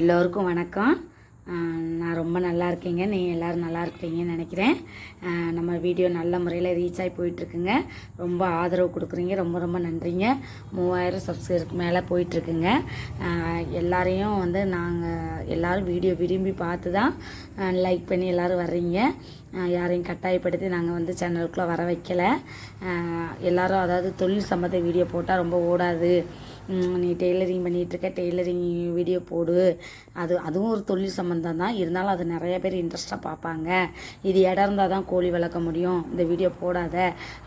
எல்லோருக்கும் வணக்கம். நான் ரொம்ப நல்லா இருக்கேங்க. நீங்கள் எல்லோரும் நல்லா இருப்பீங்கன்னு நினைக்கிறேன். நம்ம வீடியோ நல்ல முறையில் ரீச் ஆகி போயிட்டுருக்குங்க. ரொம்ப ஆதரவு கொடுக்குறீங்க. ரொம்ப ரொம்ப நன்றிங்க. மூவாயிரம் சப்ஸ்கிரைபருக்கு மேலே போயிட்டுருக்குங்க. எல்லாரையும் வந்து நாங்கள் எல்லோரும் வீடியோ விரும்பி பார்த்து தான் லைக் பண்ணி எல்லோரும் வர்றீங்க. யாரையும் கட்டாயப்படுத்தி நாங்கள் வந்து சேனலுக்குள்ளே வர வைக்கல. எல்லோரும் அதாவது தொழில் சம்மந்த வீடியோ போட்டால் ரொம்ப ஓடாது. நீ டெய்லரிங் பண்ணிகிட்ருக்க டெய்லரிங் வீடியோ போடு. அது அதுவும் ஒரு தொழில் சம்மந்தம் தான். இருந்தாலும் அது நிறைய பேர் இன்ட்ரெஸ்ட்டாக பார்ப்பாங்க. இது இடம் இருந்தால் தான் கோழி வளர்க்க முடியும். இந்த வீடியோ போடாத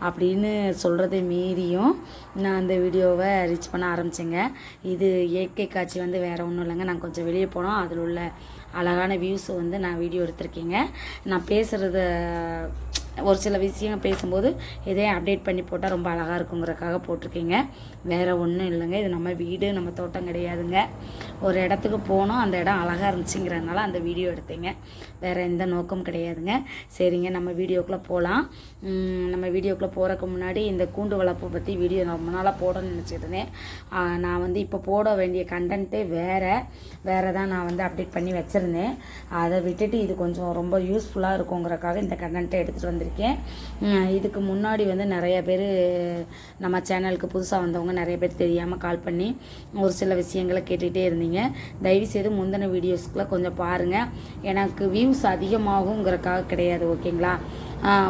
அப்படின்னு சொல்கிறதை மீறியும் நான் அந்த வீடியோவை ரீச் பண்ண ஆரம்பித்தேங்க இது இயற்கை காட்சி வந்து வேறு ஒன்றும் இல்லைங்க. நான் கொஞ்சம் வெளியே போனோம். அதில் உள்ள அழகான வியூஸை வந்து நான் வீடியோ எடுத்திருக்கேங்க. நான் பேசுகிறத ஒரு சில விஷயம் பேசும்போது இதே அப்டேட் பண்ணி போட்டால் ரொம்ப அழகாக இருக்குங்கிறக்காக போட்டிருக்கீங்க. வேறு ஒன்றும் இல்லைங்க. இது நம்ம வீடு நம்ம தோட்டம் கிடையாதுங்க. ஒரு இடத்துக்கு போனோம் அந்த இடம் அழகாக இருந்துச்சுங்கிறதுனால அந்த வீடியோ எடுத்தேங்க. வேறு எந்த நோக்கம் கிடையாதுங்க. சரிங்க நம்ம வீடியோக்குள்ளே போகலாம் நம்ம வீடியோக்குள்ளே போகிறதுக்கு முன்னாடி இந்த கூண்டு வளர்ப்பு பற்றி வீடியோ ரொம்ப நாளாக போடணும்னு நினச்சிருந்தேன். நான் வந்து இப்போ போட வேண்டிய கண்டென்ட்டே வேறு. வேறு தான் நான் வந்து அப்டேட் பண்ணி வச்சுருந்தேன். அதை விட்டுட்டு இது கொஞ்சம் ரொம்ப யூஸ்ஃபுல்லாக இருக்குங்கிறக்காக இந்த கண்டென்ட்டை எடுத்துகிட்டு வந்து உம், இதுக்கு முன்னாடி வந்து நிறைய பேர் நம்ம சேனலுக்கு புதுசாக வந்தவங்க நிறைய பேர் தெரியாமல் கால் பண்ணி ஒரு சில விஷயங்களை கேட்டுகிட்டே இருந்தீங்க. தயவுசெய்து முந்தின வீடியோஸ்க்குலாம் கொஞ்சம் பாருங்கள் எனக்கு வியூஸ் அதிகமாகுங்கிறக்காக கிடையாது ஓகேங்களா?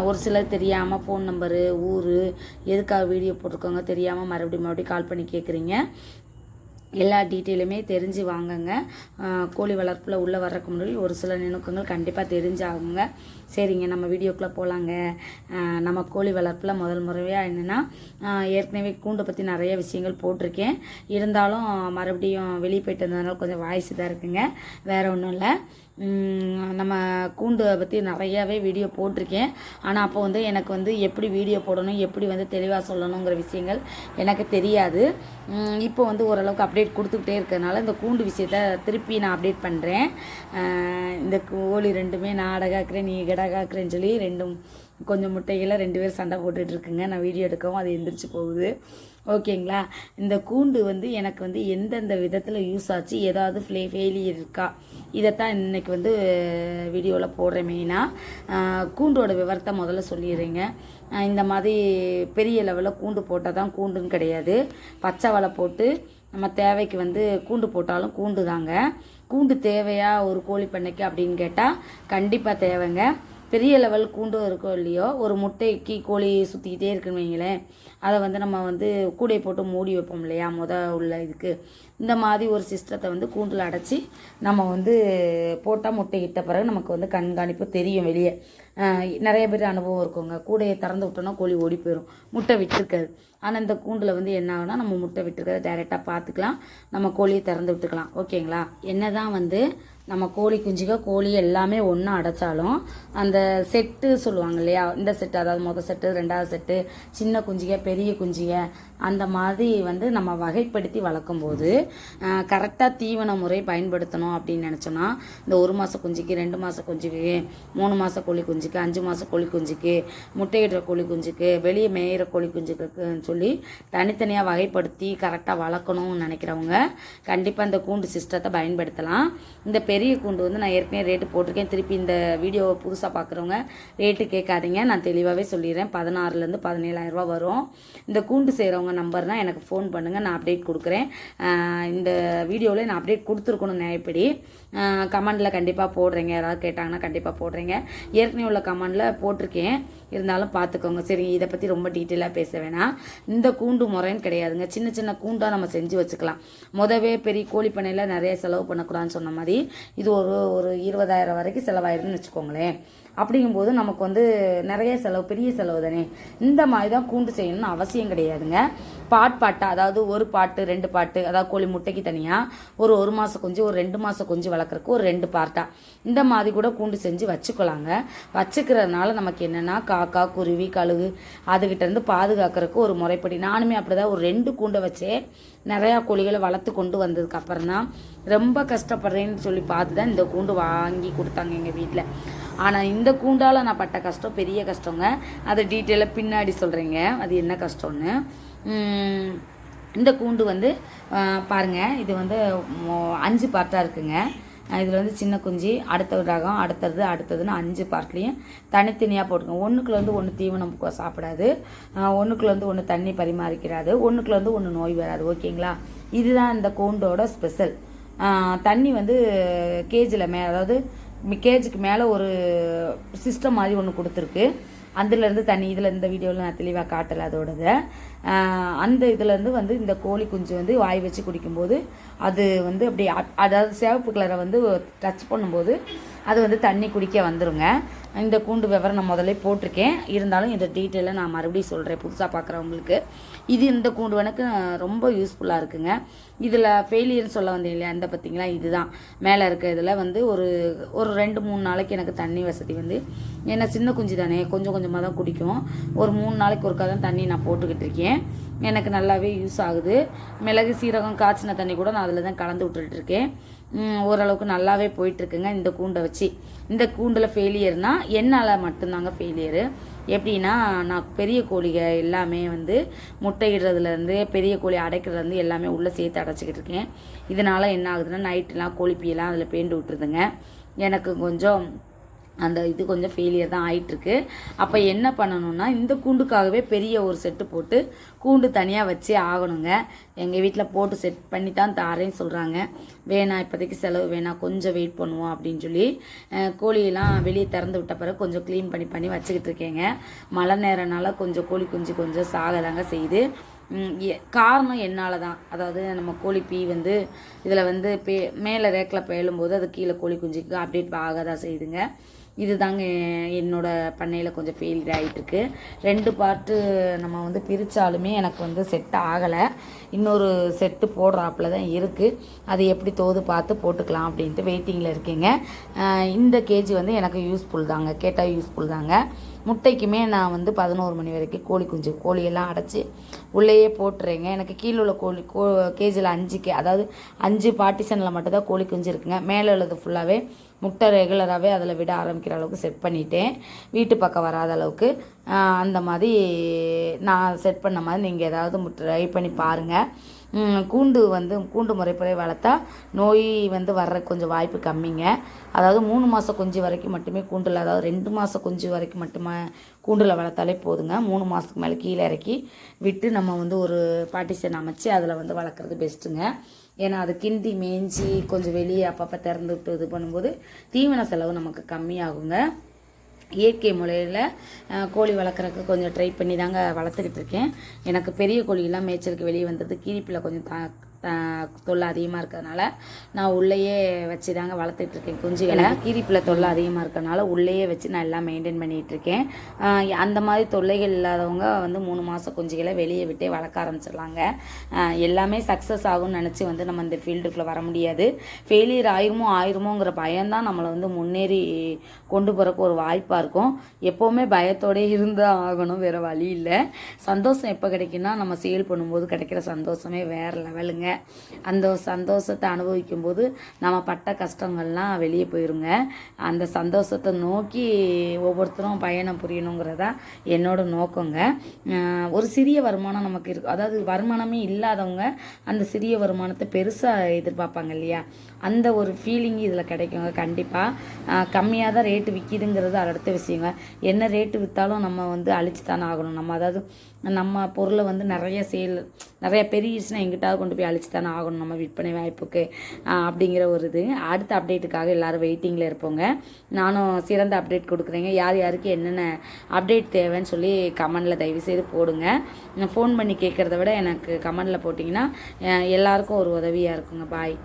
ஒரு சிலர் தெரியாமல் ஃபோன் நம்பரு ஊர் எதுக்காக வீடியோ போட்டிருக்கோங்க தெரியாமல் மறுபடியும் மறுபடியும் கால் பண்ணி கேட்குறீங்க எல்லா டீட்டெயிலுமே தெரிஞ்சு வாங்குங்க. கோழி வளர்ப்பில் உள்ளே வர்றதுக்கு முன்னாடி ஒரு சில நுணுக்கங்கள் கண்டிப்பாக தெரிஞ்சாகுங்க. சரிங்க நம்ம வீடியோக்குள்ளே போகலாங்க நம்ம கோழி வளர்ப்பில் முதல் முறையாக என்னென்னா ஏற்கனவே கூண்டை பற்றி நிறைய விஷயங்கள் போட்டிருக்கேன். இருந்தாலும் மறுபடியும் வெளியே போயிட்டு வந்ததுனால கொஞ்சம் வாய்ஸ் தான் இருக்குங்க. வேறு ஒன்றும் இல்லை. நம்ம கூண்டை பற்றி நிறையாவே வீடியோ போட்டிருக்கேன். ஆனால் அப்போ வந்து எனக்கு வந்து எப்படி வீடியோ போடணும் எப்படி வந்து தெளிவாக சொல்லணுங்கிற விஷயங்கள் எனக்கு தெரியாது. இப்போ வந்து ஓரளவுக்கு அப்டேட் கொடுத்துக்கிட்டே இருக்கிறதுனால இந்த கூண்டு விஷயத்த திருப்பி நான் அப்டேட் பண்ணுறேன் இந்த கோழி ரெண்டுமே நான் அடகாக்குறேன் நீ கடகாக்குறேன்னு சொல்லி ரெண்டும் கொஞ்சம் முட்டைகளை ரெண்டு பேரும் சண்டை போட்டுட்டு இருக்குங்க. நான் வீடியோ எடுக்கவும் அது எந்திரிச்சு போகுது. ஓகேங்களா? இந்த கூண்டு வந்து எனக்கு வந்து எந்தெந்த விதத்தில் யூஸ் ஆச்சு ஏதாவது ஃப்ளே ஃபெயிலியர் இருக்கா? இதைத்தான் இன்றைக்கி வந்து வீடியோவில் போடுறேன் மெயினாக கூண்டோட விவரத்தை முதல்ல சொல்லிடுறேங்க. இந்த மாதிரி பெரிய லெவலில் கூண்டு போட்டால் தான் கூண்டுன்னு கிடையாது. பச்சை வலை போட்டு நம்ம தேவைக்கு வந்து கூண்டு போட்டாலும் கூண்டு தாங்க கூண்டு தேவையா ஒரு கோழி பண்ணைக்கு அப்படின்னு கேட்டால் கண்டிப்பாக தேவைங்க. பெரிய லெவல் கூண்டும் இருக்கோ இல்லையோ ஒரு முட்டைக்கு கோழி சுற்றிக்கிட்டே இருக்குன்னு வைங்களேன். அதை வந்து நம்ம வந்து கூடை போட்டு மூடி வைப்போம் இல்லையா முத உள்ள இதுக்கு. இந்த மாதிரி ஒரு சிஸ்டத்தை வந்து கூண்டில் அடைச்சி நம்ம வந்து போட்டால் முட்டை இட்ட பிறகு நமக்கு வந்து கண்காணிப்பு தெரியும் வெளியே. நிறைய பேர் அனுபவம் இருக்குங்க. கூடையை திறந்து விட்டோன்னா கோழி ஓடி போயிடும் முட்டை விட்டுருக்காது. ஆனால் இந்த கூண்டில் வந்து என்ன ஆகுனா நம்ம முட்டை விட்டுருக்கிறத டைரெக்டாக பார்த்துக்கலாம். நம்ம கோழியை திறந்து விட்டுக்கலாம். ஓகேங்களா? என்ன தான் வந்து நம்ம கோழி குஞ்சுக கோழி எல்லாமே ஒன்றா அடைச்சாலும் அந்த செட்டு சொல்லுவாங்க இல்லையா? இந்த செட்டு அதாவது மொதல் செட்டு ரெண்டாவது செட்டு சின்ன குஞ்சிக பெரிய குஞ்சிக அந்த மாதிரி வந்து நம்ம வகைப்படுத்தி வளர்க்கும் போது கரெக்டாக தீவன முறை பயன்படுத்தணும் அப்படின்னு நினச்சோன்னா இந்த ஒரு மாத குஞ்சுக்கு ரெண்டு மாத குஞ்சுக்கு மூணு மாத கோழி குஞ்சுக்கு அஞ்சு மாத கோழி குஞ்சுக்கு முட்டையிடுற கோழி குஞ்சுக்கு வெளியே மேயிற கோழி குஞ்சுக்குன்னு சொல்லி தனித்தனியாக வகைப்படுத்தி கரெக்டாக வளர்க்கணும்னு நினைக்கிறவங்க கண்டிப்பாக இந்த கூண்டு சிஸ்டத்தை பயன்படுத்தலாம். இந்த பெரிய கூண்டு வந்து நான் ஏற்கனவே ரேட்டு போட்டிருக்கேன். திருப்பி இந்த வீடியோவை புதுசாக பார்க்குறவங்க ரேட்டு கேட்காதீங்க. நான் தெளிவாகவே சொல்லிடுறேன். பதினாறுலேருந்து பதினேழாயிரரூபா வரும். இந்த கூண்டு செய்கிறவங்க நம்பர் தான் எனக்கு ஃபோன் பண்ணுங்கள் நான் அப்டேட் கொடுக்குறேன். இந்த வீடியோவில் நான் அப்டேட் கொடுத்துருக்கணும் நியாயப்படி. கமெண்டில் கண்டிப்பாக போடுறேங்க. யாராவது கேட்டாங்கன்னா கண்டிப்பாக போடுறேங்க. ஏற்கனவே உள்ள கமெண்டில் போட்டிருக்கேன். இருந்தாலும் பார்த்துக்கோங்க சரி இதை பற்றி ரொம்ப டீட்டெயிலாக பேச வேணாம். இந்த கூண்டு முறைன்னு கிடையாதுங்க. சின்ன சின்ன கூண்டாக நம்ம செஞ்சு வச்சுக்கலாம். முதவே பெரிய கோழி பண்ணையில் நிறைய செலவு பண்ணக்கூடாதுன்னு சொன்ன மாதிரி இது ஒரு ஒரு இருபதாயிரம் வரைக்கும் செலவாயிருன்னு வச்சுக்கோங்களேன். அப்படிங்கும்போது நமக்கு வந்து நிறைய செலவு பெரிய செலவு தானே. இந்த மாதிரி தான் கூண்டு செய்யணும்னு அவசியம் கிடையாதுங்க. பாட் பாட்டாக அதாவது ஒரு பாட்டு ரெண்டு பாட்டு அதாவது கோழி முட்டைக்கு தனியாக ஒரு ஒரு மாதம் கொஞ்சம் ஒரு ரெண்டு மாதம் குஞ்சு வளர்க்குறக்கு ஒரு ரெண்டு பார்ட்டா இந்த மாதிரி கூட கூண்டு செஞ்சு வச்சுக்கலாங்க. வச்சுக்கிறதுனால நமக்கு என்னென்னா காக்கா குருவி கழுகு அதுகிட்டேருந்து பாதுகாக்கிறதுக்கு ஒரு முறைப்படி. நானுமே அப்படி தான் ஒரு ரெண்டு கூண்டை வச்சே நிறையா கோழிகளை வளர்த்து கொண்டு வந்ததுக்கு அப்புறம் தான் ரொம்ப கஷ்டப்படுறேன்னு சொல்லி பார்த்து தான் இந்த கூண்டு வாங்கி கொடுத்தாங்க எங்கள் வீட்டில் ஆனால் இந்த கூண்டால் நான் பட்ட கஷ்டம் பெரிய கஷ்டங்க. அதை டீட்டெயிலாக பின்னாடி சொல்கிறேங்க அது என்ன கஷ்டம்னு? இந்த கூண்டு வந்து பாருங்கள் இது வந்து அஞ்சு பார்ட்டாக இருக்குங்க. இதில் வந்து சின்ன குஞ்சு அடுத்த ரகம் அடுத்தது அடுத்ததுன்னு அஞ்சு பார்ட்லேயும் தனித்தனியாக போட்டுக்கோங்க. ஒன்றுக்குள்ள வந்து ஒன்று தீவனம் சாப்பிடாது. ஒன்றுக்குள்ள வந்து ஒன்று தண்ணி பரிமாறிக்கிறாது. ஒன்றுக்குள்ள வந்து ஒன்று நோய் வராது. ஓகேங்களா? இதுதான் இந்த கூண்டோட ஸ்பெஷல் தண்ணி வந்து கேஜில் மே அதாவது கேஜுக்கு மேலே ஒரு சிஸ்டம் மாதிரி ஒன்று கொடுத்துருக்கு. அதுலேருந்து தண்ணி இதில் இந்த வீடியோவில் நான் தெளிவாக காட்டலை அதோடத. அந்த இதுலேருந்து வந்து இந்த கோழி குஞ்சு வந்து வாய் வச்சு குடிக்கும்போது அது வந்து அப்படி அதாவது சிவப்பு கலரை வந்து டச் பண்ணும்போது அது வந்து தண்ணி குடிக்க வந்துருங்க. இந்த கூண்டு விவரம் நான் முதல்ல போட்டிருக்கேன். இருந்தாலும் இந்த டீட்டெயிலை நான் மறுபடியும் சொல்கிறேன் புதுசாக பார்க்குறவங்களுக்கு இது இந்த கூண்டு எனக்கு ரொம்ப யூஸ்ஃபுல்லாக இருக்குங்க. இதில் ஃபெயிலியர்னு சொல்ல வந்தேன் இல்லையா அந்த பார்த்தீங்களா இதுதான். மேலே இருக்க இதில் வந்து ஒரு ஒரு ரெண்டு மூணு நாளைக்கு எனக்கு தண்ணி வசதி வந்து ஏன்னா சின்ன குஞ்சு தானே கொஞ்சம் கொஞ்சமாக தான் குடிக்கும். ஒரு மூணு நாளைக்கு ஒருக்கா தான் தண்ணி நான் போட்டுக்கிட்டு இருக்கேன். எனக்கு நல்லாவே யூஸ் ஆகுது. மிளகு சீரகம் காய்ச்சின தண்ணி கூட நான் அதில் தான் கலந்து விட்டுட்டு இருக்கேன். ஓரளவுக்கு நல்லாவே போயிட்டுருக்குங்க இந்த கூண்டை வச்சு. இந்த கூண்டில் ஃபெயிலியர்னால் என்னால் மட்டும்தாங்க ஃபெயிலியரு எப்படின்னா நான் பெரிய கோழிக எல்லாமே வந்து முட்டையிடுறதுலேருந்து பெரிய கோழி அடைக்கிறதுலேருந்து எல்லாமே உள்ளே சேர்த்து அடைச்சிக்கிட்டு இருக்கேன். இதனால் என்ன ஆகுதுன்னா நைட்டுலாம் கோழிப்பியெல்லாம் அதில் பேண்டு விட்டுருதுங்க. எனக்கு கொஞ்சம் அந்த இது கொஞ்சம் ஃபெயிலியர் தான் ஆயிட்டுருக்கு. அப்போ என்ன பண்ணணும்னா இந்த கூண்டுக்காகவே பெரிய ஒரு செட்டு போட்டு கூண்டு தனியாக வச்சே ஆகணுங்க. எங்கள் வீட்டில் போட்டு செட் பண்ணி தான் தாரேன்னு சொல்கிறாங்க வேணாம் இப்போதைக்கு செலவு வேணாம் கொஞ்சம் வெயிட் பண்ணுவோம் அப்படின்னு சொல்லி கோழியெல்லாம் வெளியே திறந்து விட்ட பிறகு கொஞ்சம் க்ளீன் பண்ணி பண்ணி வச்சுக்கிட்டு இருக்கேங்க. மழை நேரனால கொஞ்சம் கோழி குஞ்சு கொஞ்சம் சாகதாங்க செய்யுது. எ- காரணம் என்னால் தான் அதாவது நம்ம கோழி பீ வந்து இதில் வந்து பே மேலே ரேக்கில் பேழும்போது அது கீழே கோழி குஞ்சுக்கு அப்டேட் ஆக தான் செய்யுதுங்க. இதுதாங்க எ- என்னோட பண்ணையில் கொஞ்சம் ஃபெயிலியர் ஆகிட்டுருக்கு ரெண்டு பார்ட்டு நம்ம வந்து பிரித்தாலுமே எனக்கு வந்து செட் ஆகலை. இன்னொரு செட்டு போடுறாப்புல தான் இருக்குது அது எப்படி தோது பார்த்து போட்டுக்கலாம் அப்படின்ட்டு வெயிட்டிங்கில் இருக்கேங்க. இந்த கேஜி வந்து எனக்கு யூஸ்ஃபுல் தாங்க. கேட்டால் யூஸ்ஃபுல் தாங்க. முட்டைக்குமே நான் வந்து பதினோரு மணி வரைக்கும் கோழி குஞ்சு கோழியெல்லாம் அடைச்சி உள்ளேயே போட்டுறேங்க. எனக்கு கீழே உள்ள கோழி கோ கேஜியில் அஞ்சு கே அதாவது அஞ்சு பார்ட்டிஷனில் மட்டும்தான் கோழி குஞ்சு இருக்குங்க. மேலே உள்ளது ஃபுல்லாகவே முட்டை ரெகுலராகவே அதில் விட ஆரம்பிக்கிற அளவுக்கு செட் பண்ணிட்டேன். வீட்டு பக்கம் வராத அளவுக்கு அந்த மாதிரி நான் செட் பண்ண மாதிரி நீங்கள் ஏதாவது ட்ரை பண்ணி பாருங்கள் கூண்டு வந்து கூண்டு முறைப்படி வளர்த்தா நோய் வந்து வர்ற கொஞ்சம் வாய்ப்பு கம்மிங்க. அதாவது மூணு மாதம் குஞ்சு வரைக்கும் மட்டுமே கூண்டில் அதாவது ரெண்டு மாதம் குஞ்சு வரைக்கும் மட்டுமே கூண்டில் வளர்த்தாலே போதுங்க. மூணு மாதத்துக்கு மேலே கீழே இறக்கி விட்டு நம்ம வந்து ஒரு பார்ட்டிஷன் அமைச்சு அதில் வந்து வளர்க்குறது பெஸ்ட்டுங்க ஏன்னா அது கிண்டி மேய்ஞ்சி கொஞ்சம் வெளியே அப்பப்போ திறந்து விட்டு இது பண்ணும்போது தீவன செலவு நமக்கு கம்மியாகுங்க. இயற்கை முறையில் கோழி வளர்க்குறக்கு கொஞ்சம் ட்ரை பண்ணி தாங்க வளர்த்துக்கிட்டு இருக்கேன். எனக்கு பெரிய கோழியெல்லாம் மேய்ச்சலுக்கு வெளியே வந்தது கீரிப்பில் கொஞ்சம் தா- தொல்லை அதிகமாக இருக்கிறதுனால நான் உள்ளேயே வச்சு தாங்க வளர்த்துட்டு இருக்கேன் குஞ்சுகளை கீரிப்பில் தொல்லை அதிகமாக இருக்கறனால உள்ளேயே வச்சு நான் எல்லாம் மெயின்டைன் அஹ், அந்த மாதிரி தொல்லைகள் இல்லாதவங்க வந்து மூணு மாதம் குஞ்சுகளை வெளியே விட்டே வளர்க்க ஆரம்பிச்சிடலாங்க. எல்லாமே சக்ஸஸ் ஆகும்னு நினச்சி வந்து நம்ம இந்த ஃபீல்டுக்குள்ளே வர முடியாது. ஃபெயிலியர் ஆயிருமோ ஆயிருமோங்கிற பயம்தான் நம்மளை வந்து முன்னேறி கொண்டு போகிறக்கு ஒரு வாய்ப்பாக இருக்கும். எப்போவுமே பயத்தோடே இருந்தால் ஆகணும் வேறு வழி இல்லை. சந்தோஷம் எப்போ கிடைக்குன்னா நம்ம சேல் பண்ணும்போது கிடைக்கிற சந்தோஷமே வேறு லெவலுங்க அந்த சந்தோஷத்தை அனுபவிக்கும் போது நம்ம பட்ட கஷ்டங்கள்லாம் வெளியே போயிருங்க. அந்த சந்தோஷத்தை நோக்கி ஒவ்வொருத்தரும் பயணம் புரியணுங்கிறதா என்னோட நோக்கங்க. ஒரு சிறிய வருமானம் நமக்கு இருக்கு. அதாவது வருமானமே இல்லாதவங்க அந்த சிறிய வருமானத்தை பெருசாக எதிர்பார்ப்பாங்க இல்லையா? அந்த ஒரு ஃபீலிங் இதில் கிடைக்குங்க கண்டிப்பாக கம்மியாக தான் ரேட்டு விற்கிதுங்கிறது அடுத்த விஷயங்க. என்ன ரேட்டு விற்றாலும் நம்ம வந்து அழிச்சு தானே ஆகணும். நம்ம அதாவது நம்ம பொருளை வந்து நிறைய சேல் நிறைய பெருகிடுச்சுன்னா எங்கிட்டாவது கொண்டு போய் அழிச்சு தானே ஆகணும். நம்ம விற்பனை வாய்ப்புக்கு அப்படிங்கிற ஒரு இது. அடுத்த அப்டேட்டுக்காக எல்லாரும் வெயிட்டிங்கில் இருப்போங்க. நானும் சிறந்த அப்டேட் கொடுக்குறேங்க. யார் யாருக்கு என்னென்ன அப்டேட் தேவைன்னு சொல்லி கமெண்டில் தயவுசெய்து போடுங்க. ஃபோன் பண்ணி கேட்குறத விட எனக்கு கமெண்டில் போட்டிங்கன்னா எல்லாருக்கும் ஒரு உதவியாக இருக்குங்க. பாய்